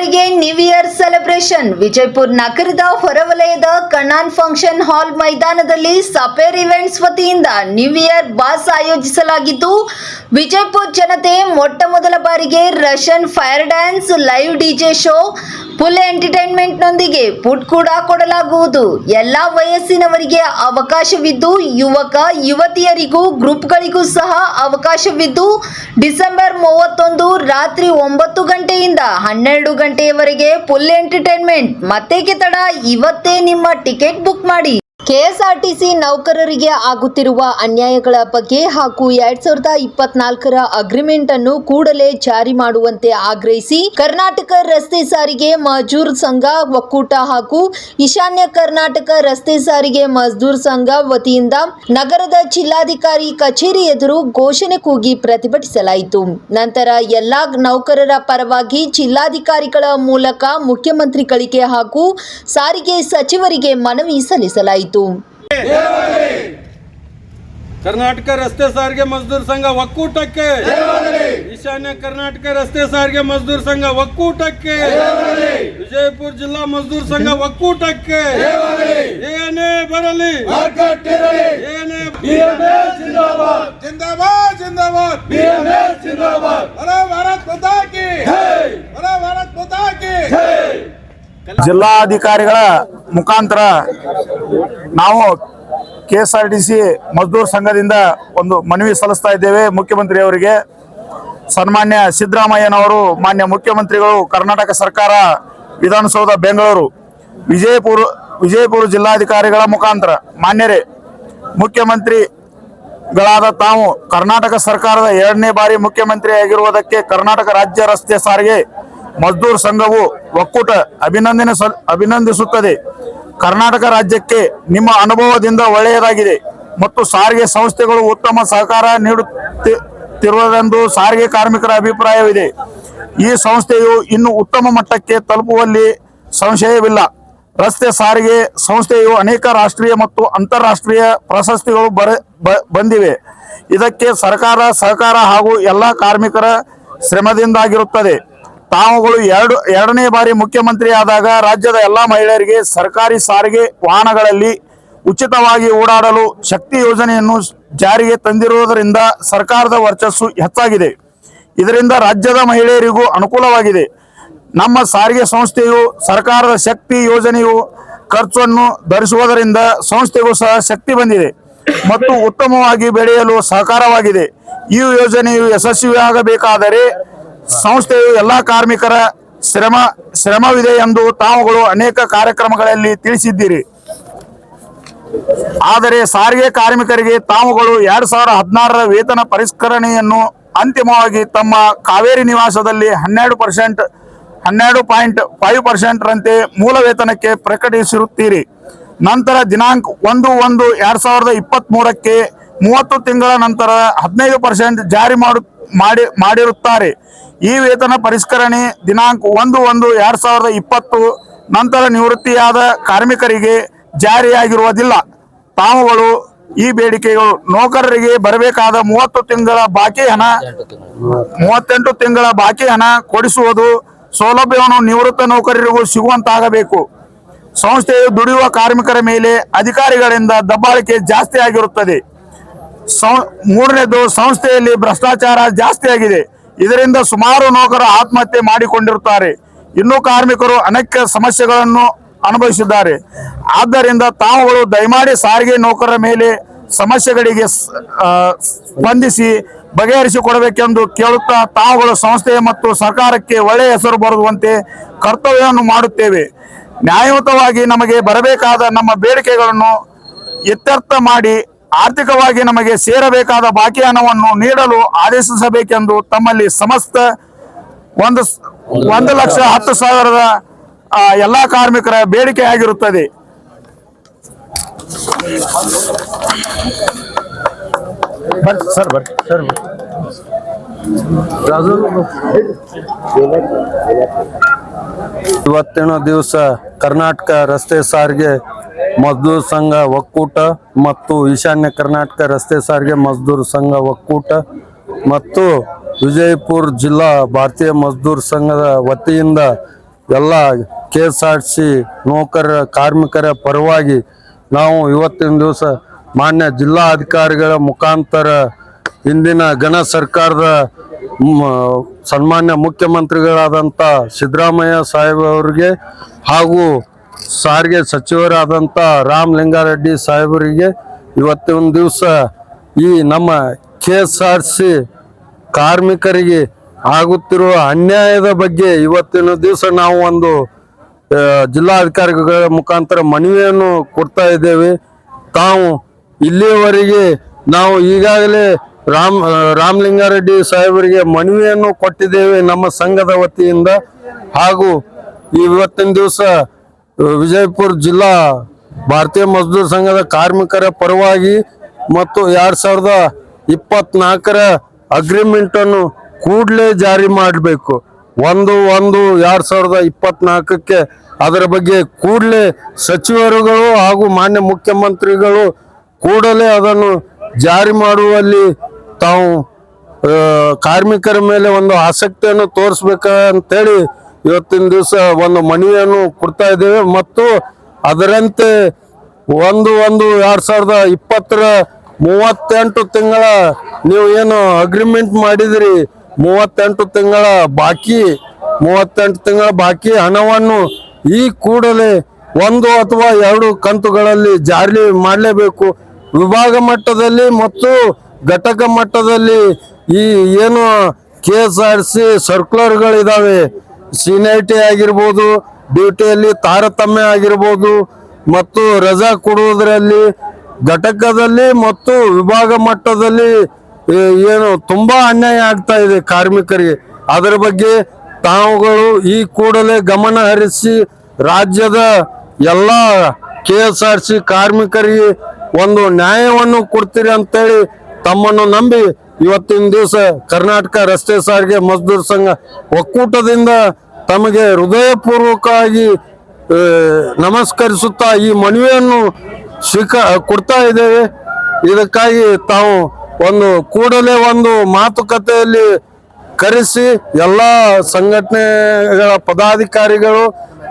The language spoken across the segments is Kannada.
ಬಾರಿಗೆ ನ್ಯೂ ಇಯರ್ ಸೆಲೆಬ್ರೇಷನ್ ವಿಜಯಪುರ ನಗರದ ಹೊರವಲಯದ ಕಣಾನ್ ಫಂಕ್ಷನ್ ಹಾಲ್ ಮೈದಾನದಲ್ಲಿ ಸಪೇರ್ ಇವೆಂಟ್ಸ್ ವತಿಯಿಂದ ನ್ಯೂ ಇಯರ್ ಬಾಸ್ ಆಯೋಜಿಸಲಾಗಿದ್ದು, ವಿಜಯಪುರ ಜನತೆ ಮೊಟ್ಟ ಮೊದಲ ಬಾರಿಗೆ Russian fire dance live DJ show full ಎಂಟರ್ಟೈನ್ಮೆಂಟ್ನೊಂದಿಗೆ food ಕೂಡ ಕೊಡಲಾಗುವುದು. ಎಲ್ಲಾ ವಯಸ್ಸಿನವರಿಗೆ ಅವಕಾಶವಿದ್ದು, ಯುವಕ, ಯುವತಿಯರಿಗೂ ಗ್ರೂಪ್ಗಳಿಗೂ ಸಹ ಅವಕಾಶವಿದ್ದು, ಡಿಸೆಂಬರ್ ಮೂವತ್ತೊಂದು ರಾತ್ರಿ ಒಂಬತ್ತು ಗಂಟೆಯಿಂದ ಹನ್ನೆರಡು ಗಂಟೆಯವರೆಗೆ ಫುಲ್ ಎಂಟರ್ಟೈನ್ಮೆಂಟ್. ಮತ್ತೆ ತಡ ಇವತ್ತೇ ನಿಮ್ಮ ಟಿಕೆಟ್ ಬುಕ್ ಮಾಡಿ. ಕೆಎಸ್ಆರ್ಟಿಸಿ ನೌಕರರಿಗೆ ಆಗುತ್ತಿರುವ ಅನ್ಯಾಯಗಳ ಬಗ್ಗೆ ಹಾಗೂ ಎರಡ್ ಸಾವಿರದ ಇಪ್ಪತ್ನಾಲ್ಕರ ಅಗ್ರಿಮೆಂಟ್ ಅನ್ನು ಕೂಡಲೇ ಜಾರಿ ಮಾಡುವಂತೆ ಆಗ್ರಹಿಸಿ ಕರ್ನಾಟಕ ರಸ್ತೆ ಸಾರಿಗೆ ಮಜೂರ್ ಸಂಘ ಒಕ್ಕೂಟ ಹಾಗೂ ಈಶಾನ್ಯ ಕರ್ನಾಟಕ ರಸ್ತೆ ಸಾರಿಗೆ ಮಜ್ದೂರ್ ಸಂಘ ವತಿಯಿಂದ ನಗರದ ಜಿಲ್ಲಾಧಿಕಾರಿ ಕಚೇರಿ ಎದುರು ಘೋಷಣೆ ಕೂಗಿ ಪ್ರತಿಭಟಿಸಲಾಯಿತು. ನಂತರ ಎಲ್ಲಾ ನೌಕರರ ಪರವಾಗಿ ಜಿಲ್ಲಾಧಿಕಾರಿಗಳ ಮೂಲಕ ಮುಖ್ಯಮಂತ್ರಿಗಳಿಗೆ ಹಾಗೂ ಸಾರಿಗೆ ಸಚಿವರಿಗೆ ಮನವಿ ಸಲ್ಲಿಸಲಾಯಿತು. ನಡೆಯಿತು ಕರ್ನಾಟಕ ರಸ್ತೆ ಸಾರಿಗೆ ಮಜ್ದೂರ್ ಸಂಘ ಒಕ್ಕೂಟಕ್ಕೆ. ಈಶಾನ್ಯ ಕರ್ನಾಟಕ ರಸ್ತೆ ಸಾರಿಗೆ ಮಜ್ದೂರ್ ಸಂಘ ಒಕ್ಕೂಟಕ್ಕೆ. ವಿಜಯಪುರ ಜಿಲ್ಲಾ ಮಜ್ದೂರ್ ಸಂಘ ಒಕ್ಕೂಟಕ್ಕೆ. ಏನೇ ಬರಲಿ. ಏನೇ ಜಿಂದಾಬಾದ್ ಜಿಂದಾಬಾದ್. ಜಿಂದಾಬಾದ್ ಮುಖಾಂತರ ನಾವು K S R T C Mazdoor ಸಂಘದಿಂದ ಒಂದು ಮನವಿ ಸಲ್ಲಿಸ್ತಾ ಇದ್ದೇವೆ ಮುಖ್ಯಮಂತ್ರಿ ಅವರಿಗೆ ಸನ್ಮಾನ್ಯ ಸಿದ್ದರಾಮಯ್ಯನವರು, ಮಾನ್ಯ ಮುಖ್ಯಮಂತ್ರಿಗಳು, ಕರ್ನಾಟಕ ಸರ್ಕಾರ, ವಿಧಾನಸೌಧ, ಬೆಂಗಳೂರು, ವಿಜಯಪುರ ವಿಜಯಪುರ ಜಿಲ್ಲಾಧಿಕಾರಿಗಳ ಮುಖಾಂತರ ಮಾನ್ಯರೇ, ಮುಖ್ಯಮಂತ್ರಿಗಳಾದ ತಾವು ಕರ್ನಾಟಕ ಸರ್ಕಾರದ ಎರಡನೇ ಬಾರಿ ಮುಖ್ಯಮಂತ್ರಿಯಾಗಿರುವುದಕ್ಕೆ ಕರ್ನಾಟಕ ರಾಜ್ಯ ರಸ್ತೆ ಸಾರಿಗೆ ಮಜ್ದೂರ್ ಸಂಘವು ಒಕ್ಕೂಟ ಅಭಿನಂದನೆ ಅಭಿನಂದಿಸುತ್ತದೆ. ಕರ್ನಾಟಕ ರಾಜ್ಯಕ್ಕೆ ನಿಮ್ಮ ಅನುಭವದಿಂದ ಒಳ್ಳೆಯದಾಗಿದೆ ಮತ್ತು ಸಾರಿಗೆ ಸಂಸ್ಥೆಗಳು ಉತ್ತಮ ಸಹಕಾರ ನೀಡುತ್ತಿರುವುದೆಂದು ಸಾರಿಗೆ ಕಾರ್ಮಿಕರ ಅಭಿಪ್ರಾಯವಿದೆ. ಈ ಸಂಸ್ಥೆಯು ಇನ್ನು ಉತ್ತಮ ಮಟ್ಟಕ್ಕೆ ತಲುಪುವಲ್ಲಿ ಸಂಶಯವಿಲ್ಲ. ರಸ್ತೆ ಸಾರಿಗೆ ಸಂಸ್ಥೆಯು ಅನೇಕ ರಾಷ್ಟ್ರೀಯ ಮತ್ತು ಅಂತಾರಾಷ್ಟ್ರೀಯ ಪ್ರಶಸ್ತಿಗಳು ಬರ ಬಂದಿವೆ. ಇದಕ್ಕೆ ಸರ್ಕಾರ ಸಹಕಾರ ಹಾಗೂ ಎಲ್ಲ ಕಾರ್ಮಿಕರ ಶ್ರಮದಿಂದಾಗಿರುತ್ತದೆ. ತಾವುಗಳು ಎರಡು, ಎರಡನೇ ಬಾರಿ ಮುಖ್ಯಮಂತ್ರಿ ಆದಾಗ ರಾಜ್ಯದ ಎಲ್ಲ ಮಹಿಳೆಯರಿಗೆ ಸರ್ಕಾರಿ ಸಾರಿಗೆ ವಾಹನಗಳಲ್ಲಿ ಉಚಿತವಾಗಿ ಓಡಾಡಲು ಶಕ್ತಿ ಯೋಜನೆಯನ್ನು ಜಾರಿಗೆ ತಂದಿರುವುದರಿಂದ ಸರ್ಕಾರದ ವರ್ಚಸ್ಸು ಹೆಚ್ಚಾಗಿದೆ. ಇದರಿಂದ ರಾಜ್ಯದ ಮಹಿಳೆಯರಿಗೂ ಅನುಕೂಲವಾಗಿದೆ. ನಮ್ಮ ಸಾರಿಗೆ ಸಂಸ್ಥೆಯು ಸರ್ಕಾರದ ಶಕ್ತಿ ಯೋಜನೆಯು ಖರ್ಚನ್ನು ಧರಿಸುವುದರಿಂದ ಸಂಸ್ಥೆಗೂ ಸಹ ಶಕ್ತಿ ಬಂದಿದೆ ಮತ್ತು ಉತ್ತಮವಾಗಿ ಬೆಳೆಯಲು ಸಹಕಾರವಾಗಿದೆ. ಈ ಯೋಜನೆಯು ಯಶಸ್ವಿಯಾಗಬೇಕಾದರೆ ಸಂಸ್ಥೆಯು ಎಲ್ಲ ಕಾರ್ಮಿಕರ ಶ್ರಮ, ಶ್ರಮವಿದೆ ಎಂದು ತಾವುಗಳು ಅನೇಕ ಕಾರ್ಯಕ್ರಮಗಳಲ್ಲಿ ತಿಳಿಸಿದ್ದೀರಿ. ಆದರೆ ಸಾರಿಗೆ ಕಾರ್ಮಿಕರಿಗೆ ತಾವುಗಳು ಎರಡ್ ಸಾವಿರದ ಹದಿನಾರರ ವೇತನ ಪರಿಷ್ಕರಣೆಯನ್ನು ಅಂತಿಮವಾಗಿ ತಮ್ಮ ಕಾವೇರಿ ನಿವಾಸದಲ್ಲಿ ಹನ್ನೆರಡು ಪರ್ಸೆಂಟ್, ಹನ್ನೆರಡು ಪಾಯಿಂಟ್ ಫೈವ್ ಪರ್ಸೆಂಟ್ ರಂತೆ ಮೂಲ ವೇತನಕ್ಕೆ ಪ್ರಕಟಿಸಿರುತ್ತೀರಿ. ನಂತರ ದಿನಾಂಕ ಒಂದು ಒಂದು ಎರಡ್ ಸಾವಿರದ ಇಪ್ಪತ್ತ್ ಮೂರಕ್ಕೆ ಮೂವತ್ತು ತಿಂಗಳ ನಂತರ ಹದಿನೈದು ಪರ್ಸೆಂಟ್ ಜಾರಿ ಮಾಡು ಮಾಡಿ, ಮಾಡಿರುತ್ತಾರೆ. ಈ ವೇತನ ಪರಿಷ್ಕರಣೆ ದಿನಾಂಕ ಒಂದು ಒಂದು ಎರಡ್ ಸಾವಿರದ ಇಪ್ಪತ್ತು ನಂತರ ನಿವೃತ್ತಿಯಾದ ಕಾರ್ಮಿಕರಿಗೆ ಜಾರಿಯಾಗಿರುವುದಿಲ್ಲ. ತಾವುಗಳು ಈ ಬೇಡಿಕೆಗಳು, ನೌಕರರಿಗೆ ಬರಬೇಕಾದ ಮೂವತ್ತು ತಿಂಗಳ ಬಾಕಿ ಹಣ, ಮೂವತ್ತೆಂಟು ತಿಂಗಳ ಬಾಕಿ ಹಣ ಕೊಡಿಸುವುದು ಸೌಲಭ್ಯವನ್ನು ನಿವೃತ್ತ ನೌಕರರಿಗೂ ಸಿಗುವಂತಾಗಬೇಕು. ಸಂಸ್ಥೆಯು ದುಡಿಯುವ ಕಾರ್ಮಿಕರ ಮೇಲೆ ಅಧಿಕಾರಿಗಳಿಂದ ದಬ್ಬಾಳಿಕೆ ಜಾಸ್ತಿ ಆಗಿರುತ್ತದೆ ಮೂರನೇದು ಸಂಸ್ಥೆಯಲ್ಲಿ ಭ್ರಷ್ಟಾಚಾರ ಜಾಸ್ತಿ ಆಗಿದೆ. ಇದರಿಂದ ಸುಮಾರು ನೌಕರರು ಆತ್ಮಹತ್ಯೆ ಮಾಡಿಕೊಂಡಿರುತ್ತಾರೆ. ಇನ್ನೂ ಕಾರ್ಮಿಕರು ಅನೇಕ ಸಮಸ್ಯೆಗಳನ್ನು ಅನುಭವಿಸಿದ್ದಾರೆ. ಆದ್ದರಿಂದ ತಾವುಗಳು ದಯಮಾಡಿ ಸಾರಿಗೆ ನೌಕರರ ಮೇಲೆ ಸಮಸ್ಯೆಗಳಿಗೆ ಸ್ಪಂದಿಸಿ ಬಗೆಹರಿಸಿಕೊಡಬೇಕೆಂದು ಕೇಳುತ್ತಾ ತಾವುಗಳು ಸಂಸ್ಥೆ ಮತ್ತು ಸರ್ಕಾರಕ್ಕೆ ಒಳ್ಳೆಯ ಹೆಸರು ಬರುವಂತೆ ಕರ್ತವ್ಯವನ್ನು ಮಾಡುತ್ತೇವೆ. ನ್ಯಾಯಯುತವಾಗಿ ನಮಗೆ ಬರಬೇಕಾದ ನಮ್ಮ ಬೇಡಿಕೆಗಳನ್ನು ಇತ್ಯರ್ಥ ಮಾಡಿ ಆರ್ಥಿಕವಾಗಿ ನಮಗೆ ಸೇರಬೇಕಾದ ಬಾಕಿ ಹಣವನ್ನು ನೀಡಲು ಆದೇಶಿಸಬೇಕೆಂದು ತಮ್ಮಲ್ಲಿ ಸಮಸ್ತ ಒಂದು ಸ್- ಒಂದು ಲಕ್ಷ ಹತ್ತು ಸಾವಿರದ ಎಲ್ಲಾ ಕಾರ್ಮಿಕರ ಬೇಡಿಕೆಯಾಗಿರುತ್ತದೆ ಸರ್ ಇವತ್ತಿನ ದಿವಸ ಕರ್ನಾಟಕ ರಸ್ತೆ ಸಾರಿಗೆ ಮಜ್ದೂರ್ ಸಂಘ ಒಕ್ಕೂಟ ಮತ್ತು ಈಶಾನ್ಯ ಕರ್ನಾಟಕ ರಸ್ತೆ ಸಾರಿಗೆ ಮಜ್ದೂರ್ ಸಂಘ ಒಕ್ಕೂಟ ಮತ್ತು ವಿಜಯಪುರ ಜಿಲ್ಲಾ ಭಾರತೀಯ ಮಜ್ದೂರ್ ಸಂಘದ ವತಿಯಿಂದ ಎಲ್ಲ ಕೆ ಎಸ್ ಆರ್ ಸಿ ನೌಕರರ ಕಾರ್ಮಿಕರ ಪರವಾಗಿ ನಾವು ಇವತ್ತಿನ ದಿವಸ ಮಾನ್ಯ ಜಿಲ್ಲಾ ಅಧಿಕಾರಿಗಳ ಮುಖಾಂತರ ಇಂದಿನ ಗಣ ಸರ್ಕಾರದ ಸನ್ಮಾನ್ಯ ಮುಖ್ಯಮಂತ್ರಿಗಳಾದಂಥ ಸಿದ್ದರಾಮಯ್ಯ ಸಾಹೇಬ್ ಅವರಿಗೆ ಹಾಗೂ ಸಾರಿಗೆ ಸಚಿವರಾದಂಥ ರಾಮ್ ಲಿಂಗಾರೆಡ್ಡಿ ಸಾಹೇಬರಿಗೆ ಇವತ್ತಿನ ದಿವಸ ಈ ನಮ್ಮ ಕೆ ಎಸ್ ಆರ್ ಸಿ ಕಾರ್ಮಿಕರಿಗೆ ಆಗುತ್ತಿರುವ ಅನ್ಯಾಯದ ಬಗ್ಗೆ ಇವತ್ತಿನ ದಿವಸ ನಾವು ಒಂದು ಜಿಲ್ಲಾಧಿಕಾರಿಗಳ ಮುಖಾಂತರ ಮನವಿಯನ್ನು ಕೊಡ್ತಾ ಇದ್ದೇವೆ. ತಾವು ಇಲ್ಲಿಯವರೆಗೆ ನಾವು ಈಗಾಗಲೇ ರಾಮ್ ರಾಮಲಿಂಗಾರೆಡ್ಡಿ ಸಾಹೇಬರಿಗೆ ಮನವಿಯನ್ನು ಕೊಟ್ಟಿದ್ದೇವೆ ನಮ್ಮ ಸಂಘದ ವತಿಯಿಂದ. ಹಾಗೂ ಇವತ್ತಿನ ದಿವಸ ವಿಜಯಪುರ ಜಿಲ್ಲಾ ಭಾರತೀಯ ಮಜ್ದೂರ್ ಸಂಘದ ಕಾರ್ಮಿಕರ ಪರವಾಗಿ ಮತ್ತು ಎರಡ್ ಸಾವಿರದ ಇಪ್ಪತ್ನಾಲ್ಕರ ಅಗ್ರಿಮೆಂಟ್ ಅನ್ನು ಕೂಡಲೇ ಜಾರಿ ಮಾಡಬೇಕು. ಒಂದು ಒಂದು ಎರಡ್ ಸಾವಿರದ ಇಪ್ಪತ್ನಾಲ್ಕಕ್ಕೆ ಅದರ ಬಗ್ಗೆ ಕೂಡಲೇ ಸಚಿವರುಗಳು ಹಾಗೂ ಮಾನ್ಯ ಮುಖ್ಯಮಂತ್ರಿಗಳು ಕೂಡಲೇ ಅದನ್ನು ಜಾರಿ ಮಾಡುವಲ್ಲಿ ತಾವು ಕಾರ್ಮಿಕರ ಮೇಲೆ ಒಂದು ಆಸಕ್ತಿಯನ್ನು ತೋರಿಸ್ಬೇಕಂತೇಳಿ ಇವತ್ತಿನ ದಿವಸ ಒಂದು ಮನವಿಯನ್ನು ಕೊಡ್ತಾ ಇದ್ದೇವೆ ಮತ್ತು ಅದರಂತೆ ಒಂದು ಒಂದು ಎರಡ್ ಸಾವಿರದ ಇಪ್ಪತ್ತರ ಮೂವತ್ತೆಂಟು ತಿಂಗಳ ನೀವು ಏನು ಅಗ್ರಿಮೆಂಟ್ ಮಾಡಿದಿರಿ, ಮೂವತ್ತೆಂಟು ತಿಂಗಳ ಬಾಕಿ, ಮೂವತ್ತೆಂಟು ತಿಂಗಳ ಬಾಕಿ ಹಣವನ್ನು ಈ ಕೂಡಲೇ ಒಂದು ಅಥವಾ ಎರಡು ಕಂತುಗಳಲ್ಲಿ ಜಾರಿ ಮಾಡಲೇಬೇಕು. ವಿಭಾಗ ಮಟ್ಟದಲ್ಲಿ ಮತ್ತು ಘಟಕ ಮಟ್ಟದಲ್ಲಿ ಈ ಏನು ಕೆ ಎಸ್ ಆರ್ ಸಿ ಸರ್ಕ್ಯುಲರ್ಗಳಿದಾವೆ ಸೀನಿಯಾರಿಟಿ ಆಗಿರ್ಬೋದು, ಡ್ಯೂಟಿಯಲ್ಲಿ ತಾರತಮ್ಯ ಆಗಿರ್ಬೋದು, ಮತ್ತು ರಜಾ ಕೊಡುವುದರಲ್ಲಿ ಘಟಕದಲ್ಲಿ ಮತ್ತು ವಿಭಾಗ ಮಟ್ಟದಲ್ಲಿ ಏನು ತುಂಬಾ ಅನ್ಯಾಯ ಆಗ್ತಾ ಇದೆ ಕಾರ್ಮಿಕರಿಗೆ. ಅದರ ಬಗ್ಗೆ ತಾವುಗಳು ಈ ಕೂಡಲೇ ಗಮನ ಹರಿಸಿ, ರಾಜ್ಯದ ಎಲ್ಲ ಕೆ ಎಸ್ ಆರ್ ಸಿ ಕಾರ್ಮಿಕರಿಗೆ ಒಂದು ನ್ಯಾಯವನ್ನು ಕೊಡ್ತೀರಿ ಅಂತೇಳಿ ತಮ್ಮನ್ನು ನಂಬಿ ಇವತ್ತಿನ ದಿವಸ ಕರ್ನಾಟಕ ರಸ್ತೆ ಸಾರಿಗೆ ಮಜ್ದೂರ್ ಸಂಘ ಒಕ್ಕೂಟದಿಂದ ತಮಗೆ ಹೃದಯಪೂರ್ವಕವಾಗಿ ನಮಸ್ಕರಿಸುತ್ತಾ ಈ ಮನವಿಯನ್ನು ಸ್ವೀಕಾರ ಕೊಡ್ತಾ ಇದ್ದೇವೆ. ಇದಕ್ಕಾಗಿ ತಾವು ಒಂದು ಕೂಡಲೇ ಒಂದು ಮಾತುಕತೆಯಲ್ಲಿ ಕರೆಸಿ ಎಲ್ಲ ಸಂಘಟನೆಗಳ ಪದಾಧಿಕಾರಿಗಳು,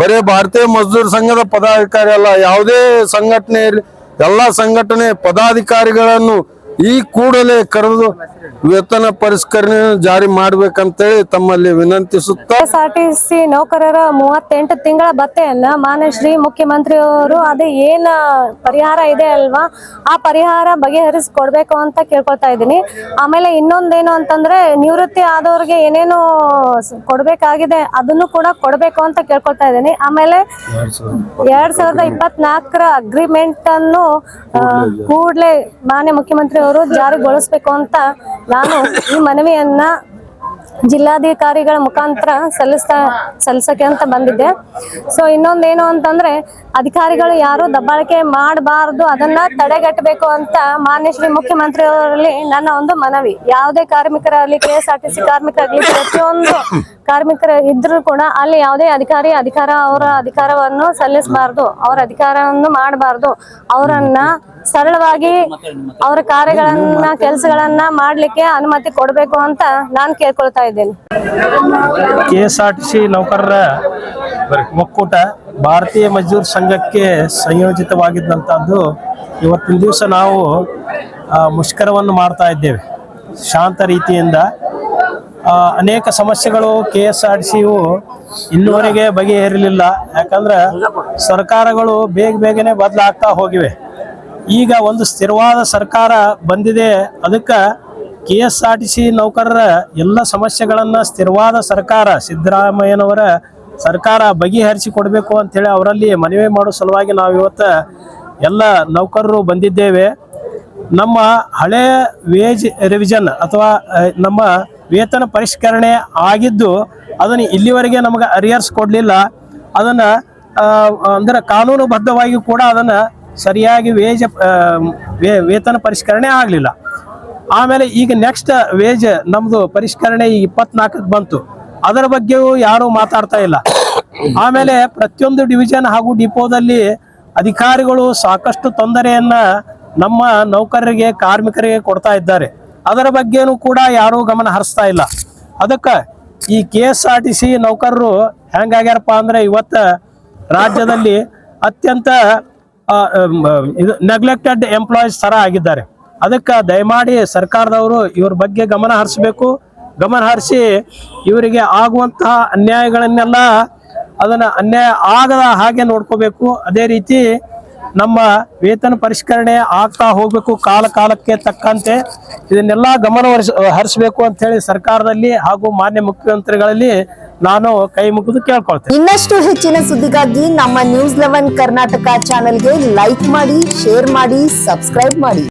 ಬರೀ ಭಾರತೀಯ ಮಜ್ದೂರ್ ಸಂಘದ ಪದಾಧಿಕಾರಿ ಅಲ್ಲ, ಯಾವುದೇ ಸಂಘಟನೆ ಎಲ್ಲ ಸಂಘಟನೆ ಪದಾಧಿಕಾರಿಗಳನ್ನು ಈ ಕೂಡಲೇ ಕರೆದು ವೇತನ ಪರಿಷ್ಕರಣೆ ಜಾರಿ ಮಾಡ್ಬೇಕಂತೇಳಿ ತಮ್ಮಲ್ಲಿ ವಿನಂತಿಸುತ್ತಾ ಎಸ್ ಆರ್ ನೌಕರರ ಮೂವತ್ತೆಂಟು ತಿಂಗಳ ಭತ್ತೆಯನ್ನ ಮಾನ್ಯ ಶ್ರೀ ಮುಖ್ಯಮಂತ್ರಿಯವರು ಅದೇ ಏನ ಪರಿಹಾರ ಇದೆ ಅಲ್ವಾ? ಆ ಪರಿಹಾರ ಬಗೆಹರಿಸ್ಕೊಡ್ಬೇಕು ಅಂತ ಕೇಳ್ಕೊಳ್ತಾ ಇದ್ದೀನಿ. ಆಮೇಲೆ ಇನ್ನೊಂದೇನು ಅಂತಂದ್ರೆ ನಿವೃತ್ತಿ ಆದವ್ರಿಗೆ ಏನೇನು ಕೊಡ್ಬೇಕಾಗಿದೆ ಅದನ್ನು ಕೂಡ ಕೊಡ್ಬೇಕು ಅಂತ ಕೇಳ್ಕೊಳ್ತಾ ಇದ್ದೀನಿ. ಆಮೇಲೆ ಎರಡ್ ಸಾವಿರದ ಇಪ್ಪತ್ನಾಲ್ಕರ ಅಗ್ರಿಮೆಂಟ್ ಅನ್ನು ಕೂಡಲೇ ಮಾನ್ಯ ಮುಖ್ಯಮಂತ್ರಿ ಅವರು ಜಾರಿಗೊಳಿಸ್ಬೇಕು ಅಂತ ನಾನು ಈ ಮನವಿಯನ್ನ ಜಿಲ್ಲಾಧಿಕಾರಿಗಳ ಮುಖಾಂತರ ಸಲ್ಲಿಸ್ತಾ ಸಲ್ಲಿಸಕ್ಕೆ ಅಂತ ಬಂದಿದ್ದೆ. ಸೊ ಇನ್ನೊಂದೇನು ಅಂತಂದ್ರೆ ಅಧಿಕಾರಿಗಳು ಯಾರು ದಬ್ಬಾಳಿಕೆ ಮಾಡಬಾರ್ದು, ಅದನ್ನ ತಡೆಗಟ್ಟಬೇಕು ಅಂತ ಮಾನ್ಯ ಶ್ರೀ ಮುಖ್ಯಮಂತ್ರಿ ಅವರಲ್ಲಿ ನನ್ನ ಒಂದು ಮನವಿ. ಯಾವುದೇ ಕಾರ್ಮಿಕರಾಗಲಿ, K S R T C ಕಾರ್ಮಿಕರಾಗಲಿ, ಪ್ರತಿಯೊಂದು ಕಾರ್ಮಿಕರ ಇದ್ರೂ ಕೂಡ ಅಲ್ಲಿ ಯಾವುದೇ ಅಧಿಕಾರಿ, ಅಧಿಕಾರ ಅವರ ಅಧಿಕಾರವನ್ನು ಸಲ್ಲಿಸಬಾರ್ದು, ಅವರ ಅಧಿಕಾರವನ್ನು ಮಾಡಬಾರ್ದು. ಅವರನ್ನ ಸರಳವಾಗಿ ಅವರ ಕಾರ್ಯಗಳನ್ನ, ಕೆಲಸಗಳನ್ನ ಮಾಡಲಿಕ್ಕೆ ಅನುಮತಿ ಕೊಡಬೇಕು ಅಂತ ನಾನು ಕೇಳ್ಕೊಳ್ತಾ ಇದ್ದೇನೆ. K S R T C ನೌಕರರ ಒಕ್ಕೂಟ ಭಾರತೀಯ ಮಜೂರ್ ಸಂಘಕ್ಕೆ ಸಂಯೋಜಿತವಾಗಿದ್ದಂಥದ್ದು ಇವತ್ತಿನ ದಿವಸ ನಾವು ಮುಷ್ಕರವನ್ನು ಮಾಡ್ತಾ ಇದ್ದೇವೆ. ಶಾಂತ ರೀತಿಯಿಂದ ಅನೇಕ ಸಮಸ್ಯೆಗಳು ಕೆ ಎಸ್ ಆರ್ ಟಿ ಸಿಯು ಇನ್ನುವರೆಗೆ ಬಗೆಹರಿಲಿಲ್ಲ. ಯಾಕಂದ್ರೆ ಸರ್ಕಾರಗಳು ಬೇಗ ಬೇಗನೆ ಬದಲಾಗ್ತಾ ಹೋಗಿವೆ. ಈಗ ಒಂದು ಸ್ಥಿರವಾದ ಸರ್ಕಾರ ಬಂದಿದೆ. ಅದಕ್ಕೆ K S R T C ನೌಕರರ ಎಲ್ಲ ಸಮಸ್ಯೆಗಳನ್ನು ಸ್ಥಿರವಾದ ಸರ್ಕಾರ, ಸಿದ್ದರಾಮಯ್ಯನವರ ಸರ್ಕಾರ ಬಗೆಹರಿಸಿ ಕೊಡಬೇಕು ಅಂತೇಳಿ ಅವರಲ್ಲಿ ಮನವಿ ಮಾಡೋ ಸಲುವಾಗಿ ನಾವು ಇವತ್ತು ಎಲ್ಲ ನೌಕರರು ಬಂದಿದ್ದೇವೆ. ನಮ್ಮ ಹಳೆ ವೇಜ್ ರಿವಿಷನ್ ಅಥವಾ ನಮ್ಮ ವೇತನ ಪರಿಷ್ಕರಣೆ ಆಗಿದ್ದು ಅದನ್ನು ಇಲ್ಲಿವರೆಗೆ ನಮಗೆ ಅರಿಯರ್ಸ್ ಕೊಡಲಿಲ್ಲ. ಅದನ್ನು ಅಂದರೆ ಕಾನೂನುಬದ್ಧವಾಗಿ ಕೂಡ ಅದನ್ನು ಸರಿಯಾಗಿ ವೇಜ್ ವೇತನ ಪರಿಷ್ಕರಣೆ ಆಗಲಿಲ್ಲ. ಆಮೇಲೆ ಈಗ ನೆಕ್ಸ್ಟ್ ವೇಜ್ ನಮ್ಮದು ಪರಿಷ್ಕರಣೆ ಈಗ ಇಪ್ಪತ್ನಾಲ್ಕಕ್ಕೆ ಬಂತು. ಅದರ ಬಗ್ಗೆಯೂ ಯಾರೂ ಮಾತಾಡ್ತಾ ಇಲ್ಲ. ಆಮೇಲೆ ಪ್ರತಿಯೊಂದು ಡಿವಿಷನ್ ಹಾಗೂ ಡಿಪೋದಲ್ಲಿ ಅಧಿಕಾರಿಗಳು ಸಾಕಷ್ಟು ತೊಂದರೆಯನ್ನ ನಮ್ಮ ನೌಕರರಿಗೆ, ಕಾರ್ಮಿಕರಿಗೆ ಕೊಡ್ತಾ ಇದ್ದಾರೆ. ಅದರ ಬಗ್ಗೆನೂ ಕೂಡ ಯಾರೂ ಗಮನ ಹರಿಸ್ತಾ ಇಲ್ಲ. ಅದಕ್ಕೆ ಈ K S R T C ನೌಕರರು ಹೆಂಗಾಗ್ಯಾರಪ್ಪ ಅಂದ್ರೆ ಇವತ್ತು ರಾಜ್ಯದಲ್ಲಿ ಅತ್ಯಂತ ಇದು ನೆಗ್ಲೆಕ್ಟೆಡ್ ಎಂಪ್ಲಾಯೀಸ್ ಥರ ಆಗಿದ್ದಾರೆ. ಅದಕ್ಕೆ ದಯಮಾಡಿ ಸರ್ಕಾರದವರು ಇವ್ರ ಬಗ್ಗೆ ಗಮನ ಹರಿಸ್ಬೇಕು. ಗಮನ ಹರಿಸಿ ಇವರಿಗೆ ಆಗುವಂತಹ ಅನ್ಯಾಯಗಳನ್ನೆಲ್ಲ ಅದನ್ನು ಅನ್ಯಾಯ ಆಗದ ಹಾಗೆ ನೋಡ್ಕೋಬೇಕು. ಅದೇ ರೀತಿ ನಮ್ಮ ವೇತನ ಪರಿಷ್ಕರಣೆ ಆಗ್ತಾ ಹೋಗಬೇಕು ಕಾಲ ಕಾಲಕ್ಕೆ ತಕ್ಕಂತೆ ಇದನ್ನೆಲ್ಲ ಗಮನ ಹರಿಸಬೇಕು ಅಂತ ಹೇಳಿ ಸರ್ಕಾರದಲ್ಲಿ ಹಾಗೂ ಮಾನ್ಯ ಮುಖ್ಯಮಂತ್ರಿಗಳಲ್ಲಿ ನಾನು ಕೈ ಮುಗಿದು ಕೇಳ್ಕೊಳ್ತೇನೆ. ಇನ್ನಷ್ಟು ಹೆಚ್ಚಿನ ಸುದ್ದಿಗಾಗಿ ನಮ್ಮ ನ್ಯೂಸ್ ಲೆವೆನ್ ಕರ್ನಾಟಕ ಚಾನೆಲ್ಗೆ ಲೈಕ್ ಮಾಡಿ, ಶೇರ್ ಮಾಡಿ, ಸಬ್ಸ್ಕ್ರೈಬ್ ಮಾಡಿ.